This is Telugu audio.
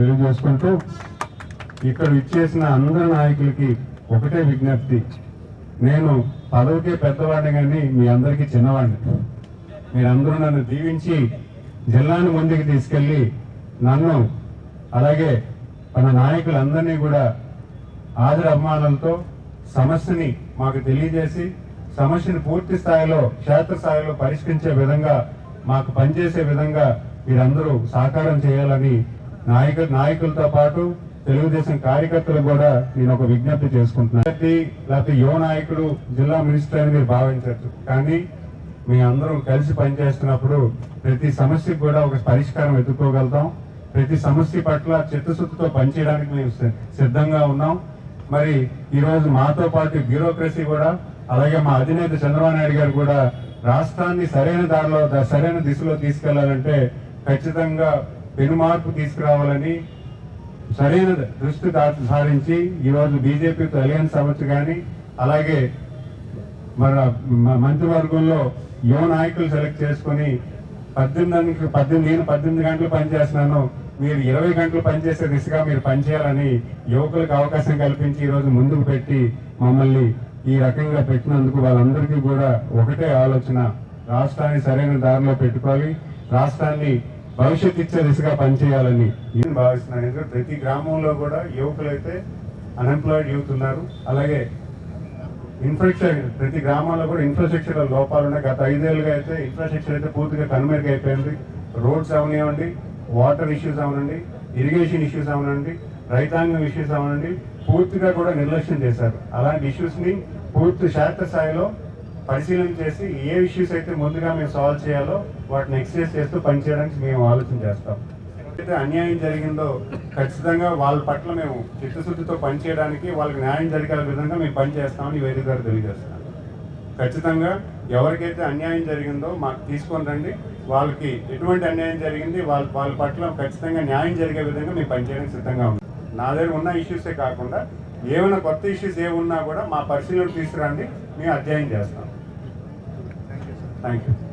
తెలియజేసుకుంటూ ఇక్కడ ఇచ్చేసిన అందరి నాయకులకి ఒకటే విజ్ఞప్తి. నేను పదవికే పెద్దవాడిని కానీ మీ అందరికీ చిన్నవాడిని. మీరందరూ నన్ను దీవించి జిల్లాను ముందుకు తీసుకెళ్ళి నన్ను అలాగే మన నాయకులందరినీ కూడా ఆదర అభిమానులతో సమస్యని మాకు తెలియజేసి సమస్యను పూర్తి స్థాయిలో క్షేత్రస్థాయిలో పరిష్కరించే విధంగా మాకు పనిచేసే విధంగా మీరందరూ సహకారం చేయాలని నాయక నాయకులతో పాటు తెలుగుదేశం కార్యకర్తలు కూడా నేను ఒక విజ్ఞప్తి చేసుకుంటున్నాను. లేకపోతే యువ నాయకుడు జిల్లా మినిస్టర్ అని మీరు భావించవచ్చు. కానీ మీ అందరం కలిసి పనిచేస్తున్నప్పుడు ప్రతి సమస్యకు కూడా ఒక పరిష్కారం వెతుక్కోగలుగుతాం ప్రతి సమస్య పట్ల చిత్తశుద్ధితో పనిచేయడానికి మేము సిద్ధంగా ఉన్నాం. మరి ఈ రోజు మాతో పాటు బ్యూరోక్రసీ కూడా అలాగే మా అధినేత చంద్రబాబు నాయుడు గారు కూడా రాష్ట్రాన్ని సరైన దారిలో సరైన దిశలో తీసుకెళ్ళాలంటే ఖచ్చితంగా పెనుమార్పు తీసుకురావాలని సరైన దృష్టి సారించి ఈరోజు బీజేపీతో అలయన్స్ అవ్వచ్చు కానీ అలాగే మన మ- మంత్రివర్గంలో యువ నాయకులు సెలెక్ట్ చేసుకొని పద్దెనిమిది పద్దెనిమిది నేను పద్దెనిమిది గంటలు పనిచేస్తున్నాను మీరు ఇరవై గంటలు పనిచేసే దిశగా మీరు పనిచేయాలని యువకులకు అవకాశం కల్పించి ఈరోజు ముందుకు పెట్టి మమ్మల్ని ఈ రకంగా పెట్టినందుకు వాళ్ళందరికీ కూడా ఒకటే ఆలోచన రాష్ట్రాన్ని సరైన దారిలో పెట్టుకోవాలి. రాష్ట్రాన్ని భవిష్యత్ ఇచ్చే దిశగా పనిచేయాలని నేను భావిస్తున్నాను ఎందుకంటే ప్రతి గ్రామంలో కూడా యువకులైతే అన్ఎంప్లాయిడ్ యూత్ ఉన్నారు. అలాగే ఇన్ఫ్రాస్ట్రక్చర్ ప్రతి గ్రామాల్లో కూడా ఇన్ఫ్రాస్ట్రక్చర్ లోపాలు ఉన్నాయి. గత ఐదేళ్ళుగా అయితే ఇన్ఫ్రాస్ట్రక్చర్ అయితే పూర్తిగా కనుమరుగు అయిపోయింది రోడ్స్ అవనివ్వండి వాటర్ ఇష్యూస్ అవనండి ఇరిగేషన్ ఇష్యూస్ అవనండి రైతాంగం ఇష్యూస్ అవనండి పూర్తిగా కూడా నిర్లక్ష్యం చేశారు. అలాంటి ఇష్యూస్ని పూర్తి శాస్త్ర స్థాయిలో పరిశీలన చేసి ఏ ఇష్యూస్ అయితే ముందుగా మేము సాల్వ్ చేయాలో వాటిని ఎక్స్ప్రెస్ చేస్తూ పనిచేయడానికి మేము ఆలోచన చేస్తాం. ఎప్పుడైతే అన్యాయం జరిగిందో ఖచ్చితంగా వాళ్ళ పట్ల మేము చిత్తశుద్ధితో పనిచేయడానికి వాళ్ళకి న్యాయం జరిగే విధంగా మేము పనిచేస్తామని ఈ వేదిక గారు ఖచ్చితంగా ఎవరికైతే అన్యాయం జరిగిందో మాకు తీసుకొని రండి. వాళ్ళకి ఎటువంటి అన్యాయం జరిగింది వాళ్ళ వాళ్ళ పట్ల ఖచ్చితంగా న్యాయం జరిగే విధంగా మేము పనిచేయడానికి సిద్ధంగా ఉంది నా దగ్గర ఉన్న ఇష్యూసే కాకుండా ఏమైనా కొత్త ఇష్యూస్ ఏమున్నా కూడా మా పరిశీలన తీసుకురండి. మేము అధ్యయనం చేస్తాం. Thank you.